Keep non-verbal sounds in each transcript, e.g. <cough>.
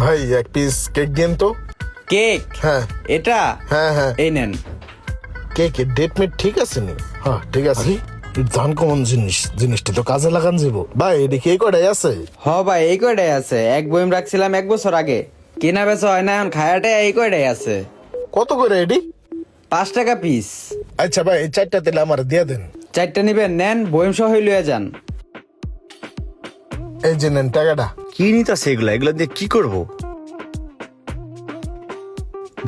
ভাই এক piece cake দিন তো। কেক হ্যাঁ। এটা? হ্যাঁ হ্যাঁ। এই নেন। কেকের ডেট মেট ঠিক আছে নি? হ্যাঁ ঠিক আছে। ধান কমন জিনিস জিনিসটা তো কাজে লাগান যাব। ভাই এদিকে এই কটাই আছে? হ ভাই এই কয়টাই আছে। এক বইম রাখছিলাম এক বছর আগে। কেনা বেচা হয় না এখন খায়াটা এই কয়টাই আছে। কত করে এডি পাঁচ টাকা পিস আচ্ছা ভাই এই চারটা তেলে আমার দিয়ে দেন। চারটা নিবেন নেন বইম সহ লইয়া যান। এই যে নেন টাকাটা। কি নিতাছে এগুলা? এগুলা দিয়ে কি করব?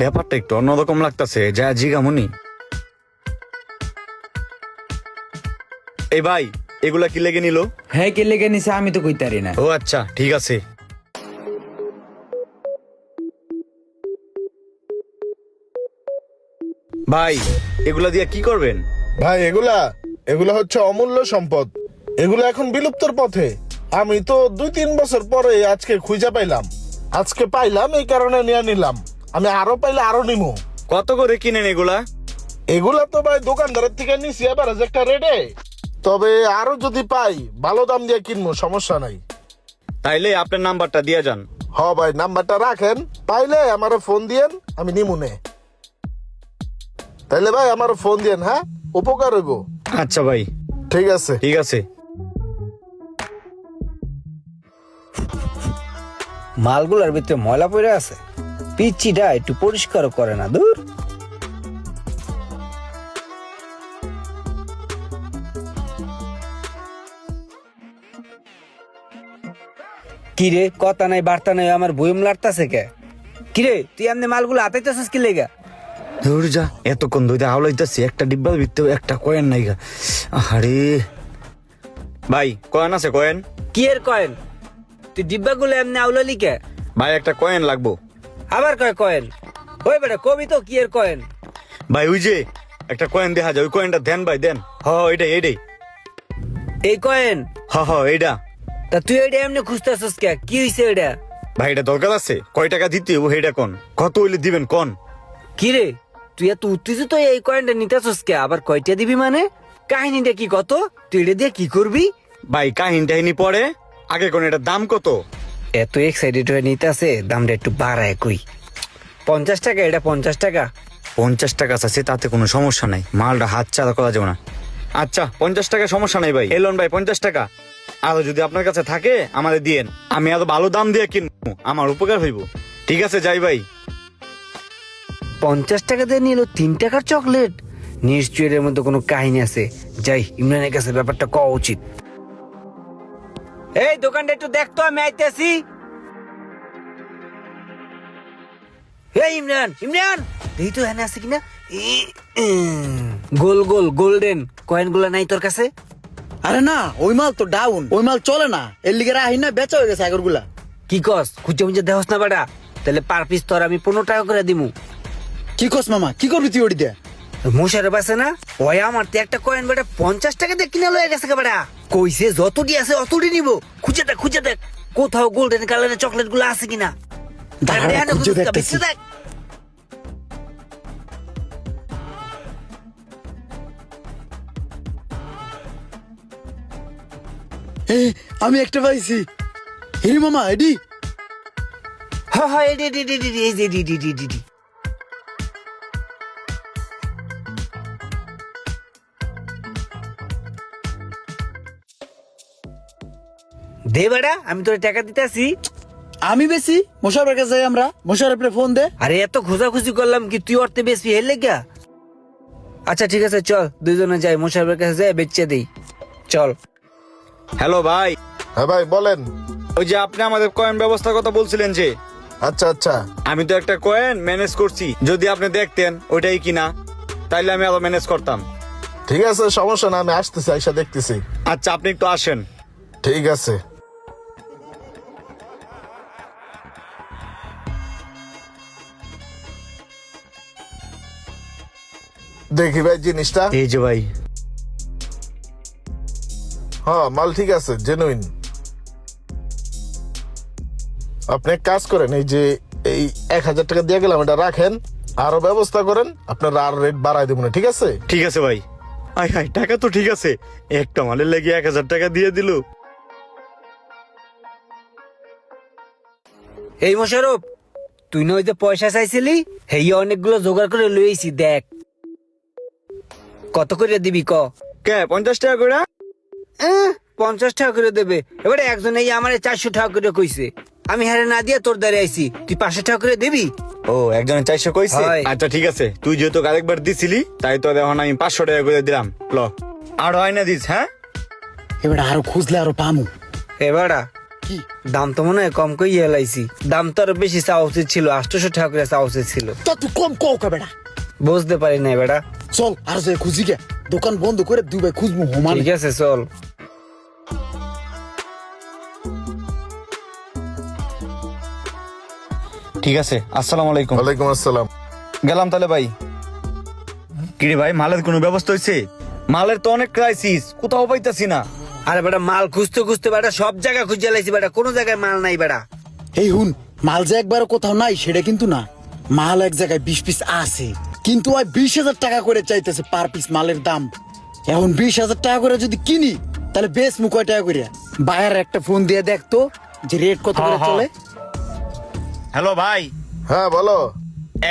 ব্যাপারটা একটু অন্যরকম লাগতাছে যা জিগামুনি এই ভাই এগুলা কি লেগে নিল? হ্যাঁ কে লেগে নিছে আমি তো কইতারি না। ও আচ্ছা ঠিক আছে। ভাই এগুলা দিয়ে কি করবেন? ভাই এগুলা এগুলা হচ্ছে অমূল্য সম্পদ। এগুলা এখন বিলুপ্তর পথে। আমি তো দুই তিন বছর পরে আজকে খুঁজে পাইলাম। আজকে পাইলাম এই কারণে নিয়ে নিলাম। আমি আরও পাইলে আরও নিমু। কত করে কিনেন এগুলা? এগুলা তো ভাই দোকানদারের থেকে নিছি এবার একটা রেডে তবে আরও যদি পাই ভালো দাম দিয়ে কিনবো সমস্যা নাই। তাইলে আপনার নাম্বারটা দিয়ে যান। হ ভাই নাম্বারটা রাখেন। পাইলে আমারে ফোন দিয়েন আমি নিমুনে তাইলে ভাই আমার ফোন দিয়েন হ্যাঁ? উপকার হইব। আচ্ছা ভাই। ঠিক আছে। ঠিক আছে। মালগুলোর ভিতরে ময়লা পড়ে আছে। পিচ্ছিটা একটু পরিষ্কারও করে না দূর। কিরে কথা নাই বার্তা নাই আমার বইম লাড়তাছে কে? কিরে তুই এমনি মালগুলো হাতাইতেছিস কি লেগা? দৌড় যা এতক্ষণ ধরে হাওলাইতেছি একটা ডিব্বার ভিতরে একটা কয়েন নাই গা। আরে ভাই কয়েন আছে কয়েন? কি এর কয়েন? তুই ডিব্বাগুলো এমনি আউলালি কে ভাই একটা কয়েন লাগবো। আবার কয় কয়েন ওই বেটা কবি তো কি এর কয়েন ভাই ওই যে একটা কয়েন দেখা যায় ওই কয়েনটা দেন ভাই দেন। হ এইটাই এইটাই। এই কয়েন হ হ এইটা। তা তুই এটা এমনি খুঁজতেছিস কে? কি হইছে এটা ভাই এটা দরকার আছে। কয় টাকা দিতে ও এইটা কোন? কত হইলে দিবেন কোন? কি রে? তুই এত উত্তেজিত হয়ে এই কয়েনটা নিতেছিস কে? আবার কয়টা দিবি মানে? কাহিনীটা কি কত? তুই এটা দিয়ে কি করবি? ভাই কাহিনী টাহিনী পরে আগে কোন এটা দাম কত? এত এক্সাইটেড হয়ে নিতেছে দামটা একটু বাড়ায় কই। পঞ্চাশ টাকা এটা পঞ্চাশ টাকা। পঞ্চাশ টাকা আছে তাতে কোনো সমস্যা নাই। মালটা হাত চালা করা যাবে না। আচ্ছা পঞ্চাশ টাকা সমস্যা নাই ভাই। এলন ভাই পঞ্চাশ টাকা। আরও যদি আপনার কাছে থাকে আমাদের দিয়েন। আমি আরও ভালো দাম দিয়ে কিনবো। আমার উপকার হইব। ঠিক আছে যাই ভাই। পঞ্চাশ টাকা দিয়ে নিল তিন টাকার চকলেট। নিশ্চয়ই এর মধ্যে কোনো কাহিনী আছে। যাই ইমরানের কাছে ব্যাপারটা কওয়া উচিত। এই দোকানটা একটু দেখতো আমি আইতেছি। এই ইমরান ইমরান! দেখি তো আছে কিনা? গোল গোল গোল্ডেন। কয়েনগুলা নাই তোর কাছে? আরে না ওই মাল তো ডাউন ওই মাল চলে না। এর লিগে রাহি না বেচা হয়ে গেছে আগরগুলা কি কস? খুঁজে মুজে দেহস না বেটা। তাহলে পার পিস তোর আমি পনেরো টাকা করে দিমু। কি কস মামা কি করবি তুই ওটি দিয়ে মশারে পাশে না? ওই আমার তো একটা কয়েন বেটা পঞ্চাশ টাকা দিয়ে কিনে লয়ে গেছে বেটা? কইছে যতটি আছে অতটি নিব। খুঁজে দেখ খুঁজে দেখ। কোথাও গোল্ডেন কালারের চকলেটগুলো আছে কিনা? দেখ আমি একটা পাইছি। হিরি মামা এডি? হ্যাঁ হ্যাঁ এডি এডি এডি এডি, এডি, এডি, এডি, দে বেটা আমি তোর টাকা দিতেছি আমি বেশি? মোশারফের কাছে যাই আমরা। মোশারফের ফোন দে। আরে এত খোঁজাখুঁজি করলাম কি তুই অর্থে বেশি হেলে গা আচ্ছা ঠিক আছে চল দুইজনে যাই মোশারফের কাছে যাই বেচে দেই। চল। হ্যালো ভাই। হ্যাঁ ভাই বলেন। ওই যে আপনি আমাদের কয়েন ব্যবস্থার কথা বলছিলেন যে। আচ্ছা আচ্ছা। আমি তো একটা কয়েন ম্যানেজ করছি যদি আপনি দেখতেন ওইটাই কিনা তাইলে আমি আরও ম্যানেজ করতাম। ঠিক আছে সমস্যা না আমি আসতেছি আইসা দেখতেছি। আচ্ছা আপনি একটু আসেন। ঠিক আছে। দেখি ভাই জিনিসটা। এই যে ভাই। হ্যাঁ মাল ঠিক আছে জেনুইন আপনি কাজ করেন এই যে এই এক হাজার টাকা দিয়ে গেলাম এটা রাখেন আরও ব্যবস্থা করেন আপনারা আর রেট বাড়াই দেবো না ঠিক আছে? ঠিক আছে ভাই। আই হাই টাকা তো ঠিক আছে একটা মালের লেগে এক হাজার টাকা দিয়ে দিল। এই মোশারফ তুই না ওই যে পয়সা চাইছিলি হেই অনেকগুলো জোগাড় করে লইছি দেখ। কত করে দিবি ক? কে পঞ্চাশ টাকা করে? পঞ্চাশ টাকা করে দেবে। এবারে একজন এই আমার চারশো টাকা করে কইছে। আমি হারে না দিয়ে তোর দ্বারে আইছি। তুই পাঁচশো টাকা করে দিবি? ও একজনে চারশো কইছে? হয়। আচ্ছা ঠিক আছে। তুই যেহেতু আরেকবার দিছিলি তাই তো এখন আমি পাঁচশো টাকা করে দিলাম। ল। আর হয় না দিস হ্যাঁ? এবার আরও খুঁজলে আরও পামু। এবারা? কি? দাম তো মনে হয় কম কই এলাইছি দাম তো আরও বেশি চাওয়া উচিত ছিল আটশোশো টাকা করে চাওয়া উচিত ছিল। তা তুই কম কও কা বুঝতে পারি না বেটা। চল আর যে খুঁজি গে। দোকান বন্ধ করে দুই ভাই খুঁজবো হোমানে ঠিক আছে চল। ঠিক আছে আসসালামু আলাইকুম। ওয়ালাইকুম আসসালাম। গেলাম তাহলে ভাই। কিরে ভাই মালের কোনো ব্যবস্থা হয়েছে? মালের তো অনেক ক্রাইসিস কোথাও পাইতাছি না। আরে বেটা মাল খুঁজতে খুঁজতে বেটা সব জায়গায় খুঁজে লাইছি বেটা কোনো জায়গায় মাল নাই বেটা। এই হুন মাল যে একবার কোথাও নাই সেটা কিন্তু না। মাল এক জায়গায় বিশ পিস আছে। কিন্তু ওই বিশ হাজার টাকা করে চাইতেছে পার পিস মালের দাম। এখন বিশ হাজার টাকা করে যদি কিনি তাহলে বেশ মু কয় টাকা করে বাইরে একটা ফোন দিয়ে দেখতো যে রেট কত করে হ্যাঁ, হ্যাঁ। চলে। হ্যালো ভাই। হ্যাঁ বলো।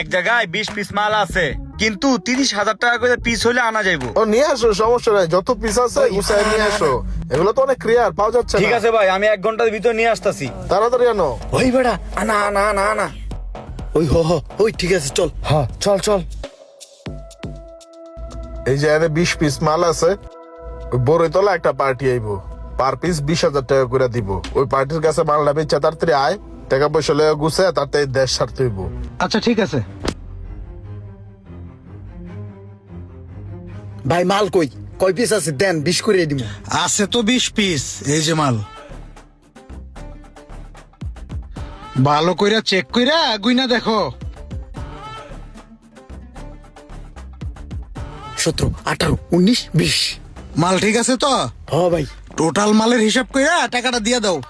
এক জায়গায় বিশ পিস মাল আছে কিন্তু তিরিশ হাজার টাকা করে পিস হলে আনা যাইবো। ও নিয়ে আসো সমস্যা নাই। যত পিস আছে গুছায় নিয়ে আসো। এগুলো তো অনেক ক্লিয়ার পাওয়া যাচ্ছে ঠিক আছে ভাই আমি এক ঘণ্টার ভিতর নিয়ে আসতাছি। তাড়াতাড়ি আনো। ওই বেড়া না না না না ওই হ হ ওই ঠিক আছে চল। হ্যাঁ চল চল। এই যে এনে বিশ পিস মাল আছে ওই বড়ইতলা একটা পার্টি আইব। পার পিস বিশ হাজার টাকা করে দিব। ওই পার্টির কাছে মালটা বেচা তাড়াতাড়ি আয় টাকা পয়সা লয়ে গুছে তাড়াতাড়ি দেশ সারতে হইব। আচ্ছা ঠিক আছে। ভাই মাল কই? কয় পিস আছে? দেন বিশ করে দিব আছে তো বিশ পিস এই যে মাল। ভালো কইরা চেক কইরা গুইনা দেখো। সতেরো আঠারো উনিশ বিশ। মাল ঠিক আছে তো? হ ভাই। টোটাল মালের হিসাব কইরা টাকাটা দিয়ে দাও। <laughs>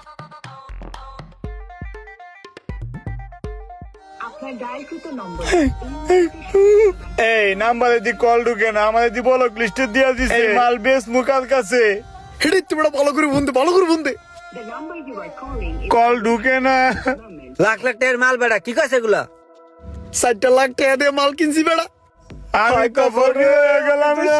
এই নাম্বারে দি কল ঢুকে না আমাদের দি বলো লিস্টে দিয়া দিছে। মাল বেশ মুখার কাছে। হেডে তোমরা ভালো করে বন্ধে ভালো করে বন্ধে। কল ঢুকে না। লাখ লাখ টাকার মাল বেটা কি কইছে এগুলা? ষাটটা লাখ টাকা দিয়ে মাল কিনছি বেড়া। আমি গেলাম রে।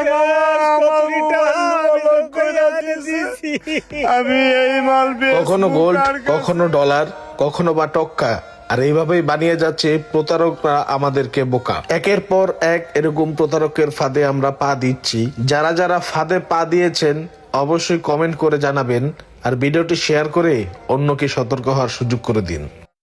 আমি এই মাল কখনো গোল্ড কখনো ডলার কখনো বা টক্কা। আর এইভাবেই বানিয়ে যাচ্ছে প্রতারকরা আমাদেরকে বোকা। একের পর এক এরকম প্রতারকের ফাঁদে আমরা পা দিচ্ছি। যারা যারা ফাঁদে পা দিয়েছেন অবশ্যই কমেন্ট করে জানাবেন। আর ভিডিওটি শেয়ার করে অন্যকে সতর্ক হওয়ার সুযোগ করে দিন।